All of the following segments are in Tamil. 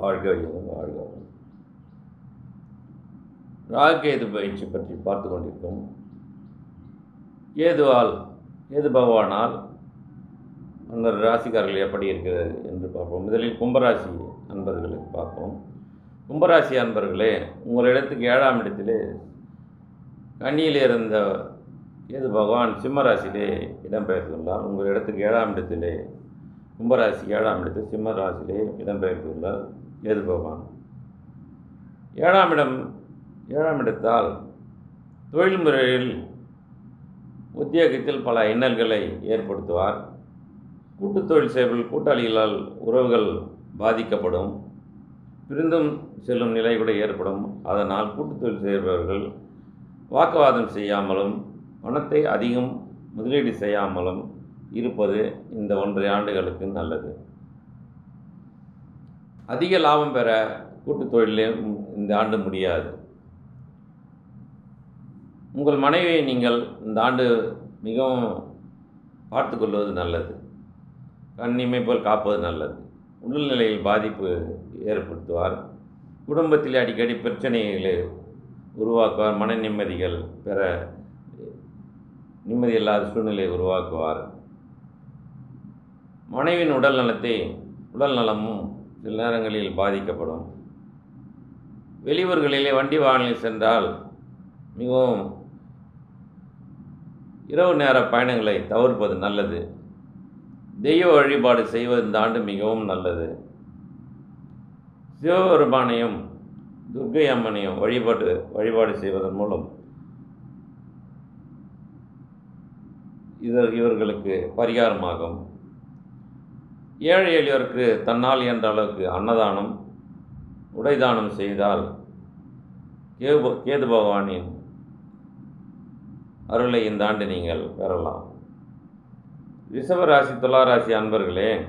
வாழ்க வையகம் வாழ்க ராகேது பயிற்சி பற்றி பார்த்து கொண்டிருக்கும். ஏதுவால் ஏது பகவானால் அந்த ராசிக்காரர்கள் எப்படி இருக்கிறது என்று பார்ப்போம். முதலில் கும்பராசி அன்பர்களுக்கு பார்ப்போம். கும்பராசி அன்பர்களே உங்களிடத்துக்கு ஏழாம் இடத்திலே கண்ணியில் இருந்த ஏது பகவான் சிம்மராசியிலே இடம்பெயர்ந்துள்ளார். உங்கள் இடத்துக்கு ஏழாம் இடத்திலே கும்பராசி ஏழாம் இடத்தில் சிம்ம ராசியிலே இடம்பெயர்ந்துள்ளார் ஏது பகவான். ஏழாம் இடம் ஏழாம் இடத்தால் தொழில் முறையில் உத்தியோகத்தில் பல இன்னல்களை ஏற்படுத்துவார். கூட்டுத் தொழில் செய்வர்கள் கூட்டாளிகளால் உறவுகள் பாதிக்கப்படும். பிரிந்தும் செல்லும் நிலை கூட ஏற்படும். அதனால் கூட்டுத்தொழில் செய்பவர்கள் வாக்குவாதம் செய்யாமலும் பணத்தை அதிகம் முதலீடு செய்யாமலும் இருப்பது இந்த ஒன்றரை ஆண்டுகளுக்கு நல்லது. அதிக லாபம் பெற கூட்டுத் தொழிலே இந்த ஆண்டு முடியாது. உங்கள் மனைவியை நீங்கள் இந்த ஆண்டு மிகவும் பார்த்துக்கொள்வது நல்லது. கண்ணிமை போல் காப்பது நல்லது. உடல்நிலையில் பாதிப்பு ஏற்படுத்துவார். குடும்பத்தில் அடிக்கடி பிரச்சனைகளை உருவாக்குவார். மன நிம்மதிகள் பெற நிம்மதி இல்லாத சூழ்நிலையை உருவாக்குவார். மனைவின் உடல் நலத்தை உடல் நலமும் சில நேரங்களில் பாதிக்கப்படும். வெளியூர்களிலே வண்டி வாகனில் சென்றால் மிகவும் இரவு நேர பயணங்களை தவிர்ப்பது நல்லது. தெய்வ வழிபாடு செய்வது இந்த ஆண்டு மிகவும் நல்லது. சிவபெருமானையும் துர்க்கை அம்மனையும் வழிபாட்டு வழிபாடு செய்வதன் மூலம் இது இவர்களுக்கு பரிகாரமாகும். ஏழை எளியோருக்கு தன்னால் என்ற அளவுக்கு அன்னதானம் உடைதானம் செய்தால் கேது கேது பகவானின் அருளை இந்த ஆண்டு நீங்கள் பெறலாம். ரிஷபராசி துளாராசி அன்பர்களே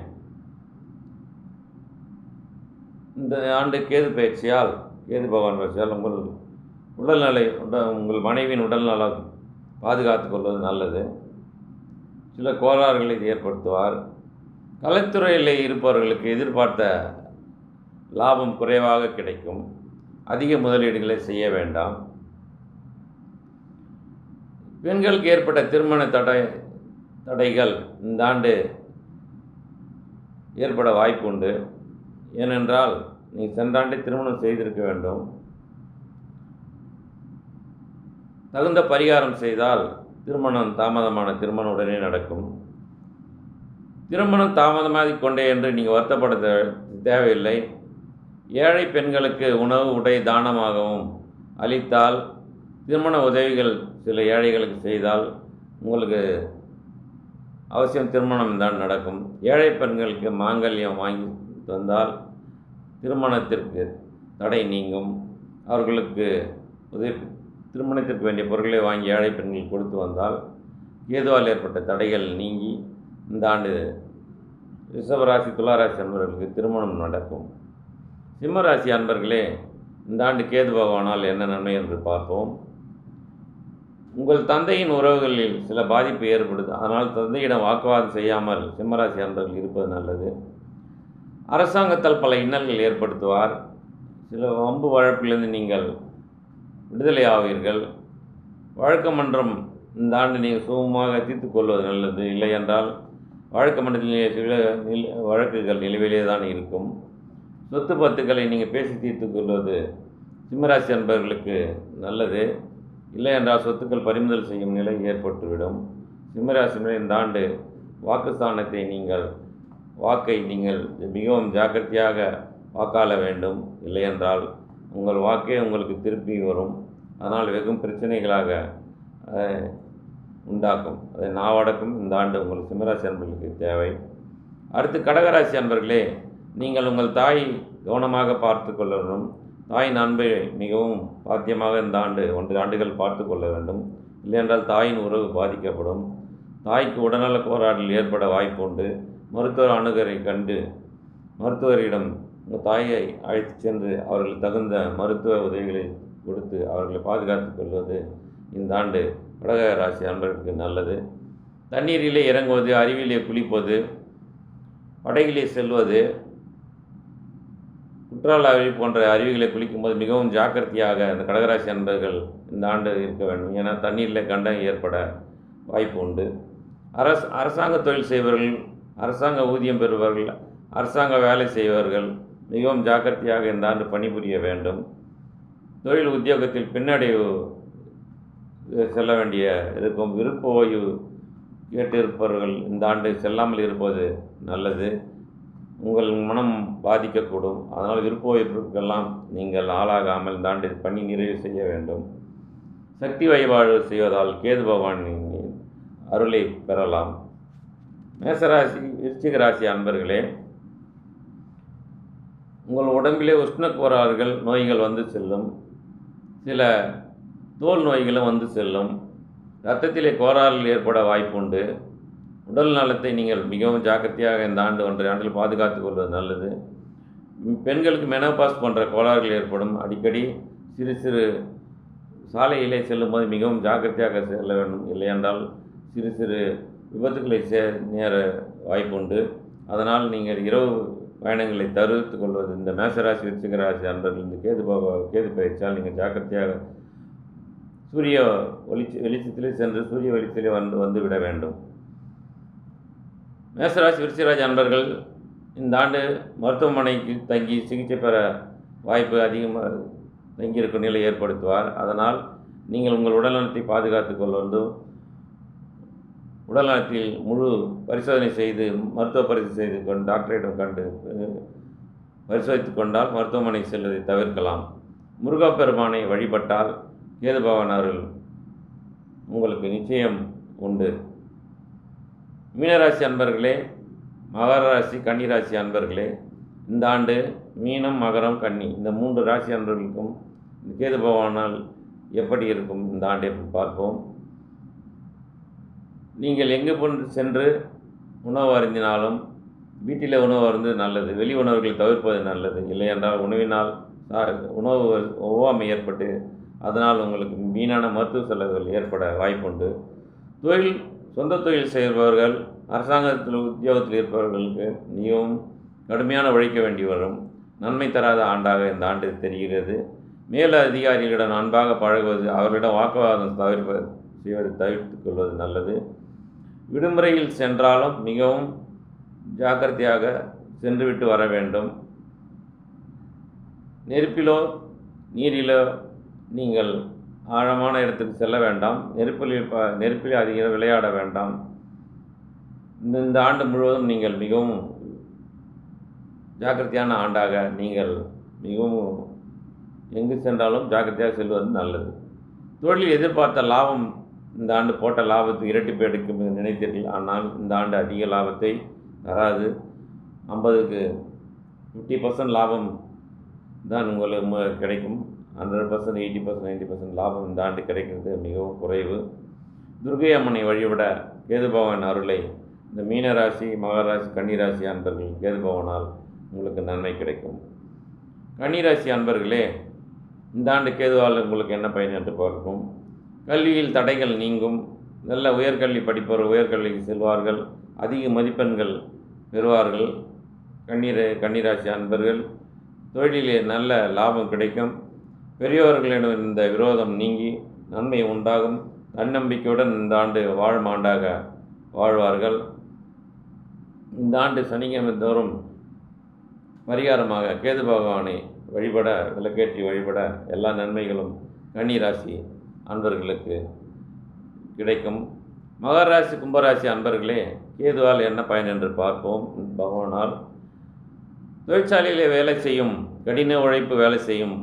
இந்த ஆண்டு கேது பயிற்சியால் கேது பகவான் பயிற்சியால் உங்கள் உடல்நிலை உட- உங்கள் மனைவியின் உடல்நலம் பாதுகாத்து கொள்வது நல்லது. சில கோளாறுகளை ஏற்படுத்துவார். கலைத்துறையில் இருப்பவர்களுக்கு எதிர்பார்த்த லாபம் குறைவாக கிடைக்கும். அதிக முதலீடுகளை செய்ய வேண்டாம். பெண்களுக்கு ஏற்பட்ட திருமண தடை தடைகள் இந்த ஆண்டு ஏற்பட வாய்ப்பு உண்டு ஏனென்றால் நீ சென்றாண்டே திருமணம் செய்திருக்க வேண்டும். தகுந்த பரிகாரம் செய்தால் திருமணம் தாமதமான திருமணம் உடனே நடக்கும். திருமணம் தாமதமாகிக் கொண்டே என்று நீங்கள் வருத்தப்பட தேவையில்லை. ஏழை பெண்களுக்கு உணவு உடை தானமாகவும் அளித்தால் திருமண உதவிகள் சில ஏழைகளுக்கு செய்தால் உங்களுக்கு அவசியம் திருமணம் தான் நடக்கும். ஏழை பெண்களுக்கு மாங்கல்யம் வாங்கி தந்தால் திருமணத்திற்கு தடை நீங்கும். அவர்களுக்கு உதவி திருமணத்திற்கு வேண்டிய பொருட்களை வாங்கி ஏழை பெண்கள் கொடுத்து வந்தால் கேதுவால் ஏற்பட்ட தடைகள் நீங்கி இந்த ஆண்டு ரிஷபராசி துளாராசி அன்பர்களுக்கு திருமணம் நடக்கும். சிம்மராசி அன்பர்களே இந்த ஆண்டு கேது பகவானால் என்ன நன்மை என்று பார்ப்போம். உங்கள் தந்தையின் உறவுகளில் சில பாதிப்பு ஏற்படுது. அதனால் தந்தையிடம் வாக்குவாதம் செய்யாமல் சிம்மராசி அன்பர்கள் இருப்பது நல்லது. அரசாங்கத்தால் பல இன்னல்கள் ஏற்படுத்துவார். சில வம்பு வழக்கிலிருந்து நீங்கள் விடுதலை ஆவீர்கள். வழக்கு மன்றம் இந்த ஆண்டு நீங்கள் சுகமாக தீர்த்து கொள்வது நல்லது. இல்லை என்றால் வழக்கு மன்றத்தில் சில நில வழக்குகள் நிலுவையிலே தான் இருக்கும். சொத்து பத்துக்களை நீங்கள் பேசி தீர்த்து கொள்வது சிம்மராசி அன்பர்களுக்கு நல்லது. இல்லை என்றால் சொத்துக்கள் பறிமுதல் செய்யும் நிலை ஏற்பட்டுவிடும். சிம்மராசினர் இந்த ஆண்டு வாக்குஸ்தானத்தை நீங்கள் வாக்கை நீங்கள் மிகவும் ஜாக்கிரதையாக வாக்காள வேண்டும். இல்லை என்றால் உங்கள் வாக்கே உங்களுக்கு திருப்பி வரும். அதனால் வெகும் பிரச்சனைகளாக உண்டாக்கும். அதை நாவடக்கும். இந்த ஆண்டு உங்கள் சிம்மராசி அன்பர்களுக்கு தேவை. அடுத்து கடகராசி அன்பர்களே நீங்கள் உங்கள் தாய் கவனமாக பார்த்து கொள்ள வேண்டும். தாயின் அன்பை மிகவும் பாத்தியமாக இந்த ஆண்டு ஒன்று ஆண்டுகள் பார்த்து கொள்ள வேண்டும். இல்லையென்றால் தாயின் உறவு பாதிக்கப்படும். தாய்க்கு உடல்நல கோளாறுகள் ஏற்பட வாய்ப்பு உண்டு. மருத்துவர் அணுகரை கண்டு மருத்துவரிடம் உங்கள் தாயை அழைத்து சென்று அவர்கள் தகுந்த மருத்துவ உதவிகளை கொடுத்து அவர்களை பாதுகாத்துக் கொள்வது இந்த ஆண்டு கடக ராசி அன்பர்களுக்கு நல்லது. தண்ணீரிலே இறங்குவது அருவியிலே குளிப்பது படகிலே செல்வது குற்றால அருவி போன்ற அருவிகளை குளிக்கும்போது மிகவும் ஜாக்கிரதையாக இந்த கடகராசி அன்பர்கள் இந்த ஆண்டு இருக்க வேண்டும். ஏன்னா தண்ணீரில் கண்டம் ஏற்பட வாய்ப்பு உண்டு. அரச அரசாங்க தொழில் செய்பவர்கள் அரசாங்க ஊதியம் பெறுபவர்கள் அரசாங்க வேலை செய்பவர்கள் மிகவும் ஜாக்கிரதையாக இந்த ஆண்டு பணிபுரிய வேண்டும். தொழில் உத்தியோகத்தில் பின்னடைவு செல்ல வேண்டிய இருக்கும் விருப்ப ஓய்வு கேட்டிருப்பவர்கள் இந்த ஆண்டு செல்லாமல் இருப்பது நல்லது. உங்கள் மனம் பாதிக்கக்கூடும். அதனால் விருப்ப ஓய்வுக்கெல்லாம் நீங்கள் ஆளாகாமல் இந்த ஆண்டு பணி நிறைவு செய்ய வேண்டும். சக்தி வழிபாடு செய்வதால் கேது பகவானின் அருளை பெறலாம். மேசராசி விருச்சிக ராசி அன்பர்களே உங்கள் உடம்பிலே உஷ்ண நோய்கள் வந்து செல்லும். சில தோல் நோய்களும் வந்து செல்லும். இரத்தத்திலே கோளாறுகள் ஏற்பட வாய்ப்புண்டு. உடல் நலத்தை நீங்கள் மிகவும் ஜாக்கிரதையாக இந்த ஆண்டு ஒன்றை ஆண்டில் பாதுகாத்துக் கொள்வது நல்லது. பெண்களுக்கு மெனோபாஸ் போன்ற கோளாறுகள் ஏற்படும். அடிக்கடி சிறு சிறு சாலையிலே செல்லும்போது மிகவும் ஜாக்கிரதையாக செல்ல வேண்டும். இல்லையென்றால் சிறு சிறு விபத்துக்களை சே நேர வாய்ப்புண்டு. அதனால் நீங்கள் இரவு பயணங்களை தவிர்த்து கொள்வது இந்த மேசராசி விருச்சிக ராசி அன்பர்கள் இந்த கேது பக- கேது பயிற்சியால் நீங்கள் ஜாக்கிரதையாக சூரிய ஒளிச்ச வெளிச்சத்திலே சென்று சூரிய வெளிச்சத்திலே வந்து வந்து விட வேண்டும். மேசராசி விருச்சிராஜ் அன்பர்கள் இந்த ஆண்டு மருத்துவமனைக்கு தங்கி சிகிச்சை பெற வாய்ப்பு அதிகமாக தங்கியிருக்கும் நிலை ஏற்படுத்துவார். அதனால் நீங்கள் உங்கள் உடல்நலத்தை பாதுகாத்து கொள்வதும் உடல்நலத்தில் முழு பரிசோதனை செய்து மருத்துவ பரிசோதனை செய்து கொண்டு டாக்டரிடம் கண்டு பரிசோதித்து கொண்டால் மருத்துவமனை செல்வதை தவிர்க்கலாம். முருகப்பெருமானை வழிபட்டால் கேது பகவான் அருள் உங்களுக்கு நிச்சயம் உண்டு. மீனராசி அன்பர்களே மகர ராசி கன்னி ராசி அன்பர்களே இந்த ஆண்டு மீனம் மகரம் கன்னி இந்த மூன்று ராசி அன்பர்களுக்கும் இந்த கேது பகவானால் எப்படி இருக்கும் இந்த ஆண்டை பார்ப்போம். நீங்கள் எங்கே போன்று சென்று உணவு அருந்தினாலும் வீட்டில் உணவு அருந்து நல்லது வெளி உணவுகளை தவிர்ப்பது நல்லது. இல்லையென்றால் உணவினால் உணவு ஒவ்வாமை ஏற்பட்டு அதனால் உங்களுக்கு வீணான மருத்துவ செலவுகள் ஏற்பட வாய்ப்புண்டு. தொழில் சொந்த தொழில் செய்பவர்கள் அரசாங்கத்தில் உத்தியோகத்தில் இருப்பவர்களுக்கு மிகவும் கடுமையான உழைக்க வேண்டி வரும். நன்மை தராத ஆண்டாக இந்த ஆண்டு தெரிகிறது. மேல அதிகாரிகளிடம் அன்பாக பழகுவது அவர்களிடம் வாக்குவாதம் தவிர்ப்பது செய்வதை தவிர்த்து கொள்வது நல்லது. விடுமுறையில் சென்றாலும் மிகவும் ஜாக்கிரதையாக சென்றுவிட்டு வர வேண்டும். நெருப்பிலோ நீரிலோ நீங்கள் ஆழமான இடத்துக்கு செல்ல வேண்டாம். நெருப்பில் நெருப்பில் அதிக விளையாட வேண்டாம். இந்த இந்த ஆண்டு முழுவதும் நீங்கள் மிகவும் ஜாக்கிரதையான ஆண்டாக நீங்கள் மிகவும் எங்கு சென்றாலும் ஜாக்கிரதையாக செல்வது நல்லது. தொழில் எதிர்பார்த்த லாபம் இந்த ஆண்டு போட்ட லாபத்தை இரட்டிப்பு எடுக்கும் என்று நினைத்தீர்கள். ஆனால் இந்த ஆண்டு அதிக லாபத்தை தராது. ஐம்பதுக்கு ஃபிஃப்டி பர்சன்ட் லாபம் தான் உங்களுக்கு கிடைக்கும். Hundred percent eighty percent ninety percent லாபம் இந்த ஆண்டு கிடைக்கிறது மிகவும் குறைவு. துர்கை அம்மனை வழிவிட கேது பகவான் அருளை இந்த மீனராசி மகராசி கன்னிராசி அன்பர்கள் கேது பகவானால் உங்களுக்கு நன்மை கிடைக்கும். கன்னிராசி அன்பர்களே இந்த ஆண்டு கேதுவால் உங்களுக்கு என்ன பயன் என்று பார்க்கும் கல்வியில் தடைகள் நீங்கும். நல்ல உயர்கல்வி படிப்பவர் உயர்கல்விக்கு செல்வார்கள். அதிக மதிப்பெண்கள் பெறுவார்கள். கண்ணீர் கன்னிராசி அன்பர்கள் தொழிலிலே நல்ல லாபம் கிடைக்கும். பெரியவர்களிடம் இந்த விரோதம் நீங்கி நன்மை உண்டாகும். தன்னம்பிக்கையுடன் இந்த ஆண்டு வாழும் ஆண்டாக வாழ்வார்கள். இந்த ஆண்டு சனிக்கிழமை தோறும் பரிகாரமாக கேது பகவானை வழிபட விளக்கேற்றி வழிபட எல்லா நன்மைகளும் கன்னிராசி அன்பர்களுக்கு கிடைக்கும். மகர ராசி கும்பராசி அன்பர்களே கேதுவால் என்ன பயன் என்று பார்ப்போம். பகவானால் தொழிற்சாலையிலே வேலை செய்யும் கடின உழைப்பு வேலை செய்யும்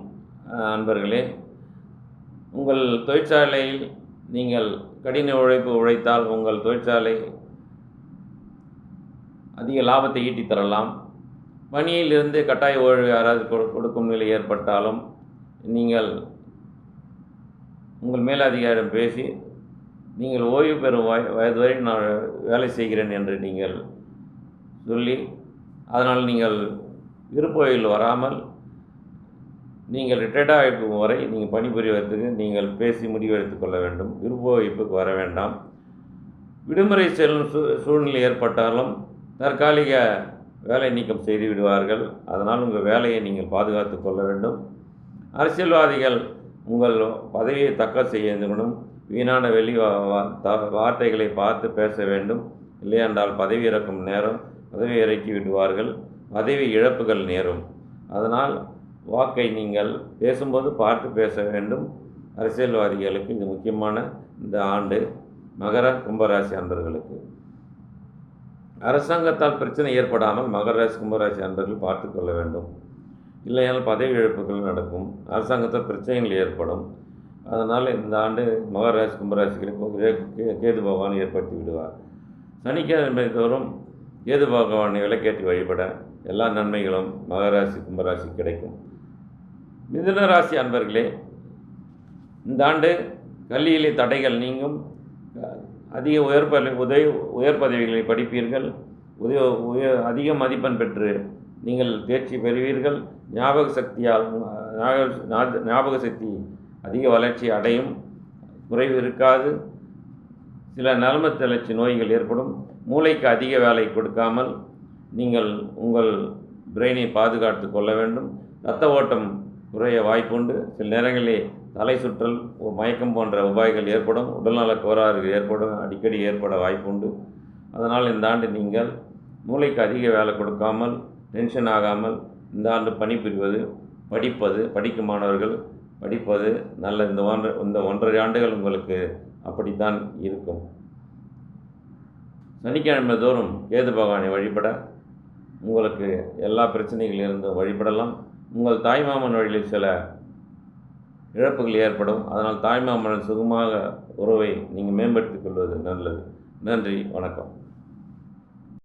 அன்பர்களே உங்கள் தொழிற்சாலையில் நீங்கள் கடின உழைப்பு உழைத்தால் உங்கள் தொழிற்சாலை அதிக லாபத்தை ஈட்டி தரலாம். பணியிலிருந்து கட்டாய ஓய்வு யாராவது கொடுக்கும் நிலை ஏற்பட்டாலும் நீங்கள் உங்கள் மேலதிகாரிடம் பேசி நீங்கள் ஓய்வு பெறும் வய வயது வரை நான் வேலை செய்கிறேன் என்று நீங்கள் சொல்லி அதனால் நீங்கள் விருப்போயில் வராமல் நீங்கள் ரிட்டையர்ட் ஆகிருக்கும் வரை நீங்கள் பணிபுரிவதற்கு நீங்கள் பேசி முடிவெடுத்துக் கொள்ள வேண்டும். விருப்ப வைப்புக்கு வர வேண்டாம். விடுமுறை செல்லும் சூ சூழ்நிலை ஏற்பட்டாலும் தற்காலிக வேலை நீக்கம் செய்து விடுவார்கள். அதனால் உங்கள் வேலையை நீங்கள் பாதுகாத்து கொள்ள வேண்டும். அரசியல்வாதிகள் உங்கள் பதவியை தக்க செய்யணும் வீணான வெளி த- வார்த்தைகளை பார்த்து பேச வேண்டும். இல்லையென்றால் பதவி இறக்கும் நேரம் பதவி இறக்கி விடுவார்கள். பதவி இழப்புகள் நேரும். அதனால் வாக்கை நீங்கள் பேசும்போது பார்த்து பேச வேண்டும். அரசியல்வாதிகளுக்கு இது முக்கியமான இந்த ஆண்டு மகர கும்பராசி அன்பர்களுக்கு. அரசாங்கத்தால் பிரச்சனை ஏற்படாமல் மகர ராசி கும்பராசி அன்பர்கள் பார்த்து கொள்ள வேண்டும். இல்லையால் பதவி இழப்புகள் நடக்கும். அரசாங்கத்தால் பிரச்சனைகள் ஏற்படும். அதனால் இந்த ஆண்டு மகர ராசி கும்பராசிகளுக்கு கேது பகவான் ஏற்படுத்தி விடுவார். சனிக்கிழமை தோறும் கேது பகவானை விளக்கேற்றி வழிபட எல்லா நன்மைகளும் மகராசி கும்பராசி கிடைக்கும். மிதுன ராசி அன்பர்களே இந்த ஆண்டு கல்வியிலே தடைகள் நீங்கும். அதிக உயர் உதவி உயர் பதவிகளை படிப்பீர்கள். உதய உய அதிக மதிப்பெண் பெற்று நீங்கள் தேர்ச்சி பெறுவீர்கள். ஞாபக சக்தியால் ஞாபக- ஞாபக சக்தி அதிக வளர்ச்சி அடையும். குறைவு இருக்காது. சில நரம்பு தளர்ச்சி நோய்கள் ஏற்படும். மூளைக்கு அதிக வேலை கொடுக்காமல் நீங்கள் உங்கள் பிரெயினை பாதுகாத்து கொள்ள வேண்டும். இரத்த ஓட்டம் குறைய வாய்ப்புண்டு. சில நேரங்களில் தலை சுற்றல் மயக்கம் போன்ற உபாய்கள் ஏற்படும். உடல்நல கோளாறுகள் ஏற்படும். அடிக்கடி ஏற்பட வாய்ப்புண்டு. அதனால் இந்த ஆண்டு நீங்கள் மூளைக்கு அதிக வேலை கொடுக்காமல் டென்ஷன் ஆகாமல் இந்த ஆண்டு பணிபுரிவது படிப்பது படிக்கும் மாணவர்கள் படிப்பது நல்ல இந்த ஒன்று இந்த ஒன்றரை ஆண்டுகள் உங்களுக்கு அப்படித்தான் இருக்கும். சனிக்கிழமை தோறும் கேது பகவானை வழிபட உங்களுக்கு எல்லா பிரச்சனைகளிலிருந்தும் வழிபடலாம். உங்கள் தாய்மாமன் வழியில் சில இழப்புகள் ஏற்படும். அதனால் தாய்மாமன் சுகமாக உறவை நீங்கள் மேம்படுத்திக் கொள்வது நல்லது. நன்றி. வணக்கம்.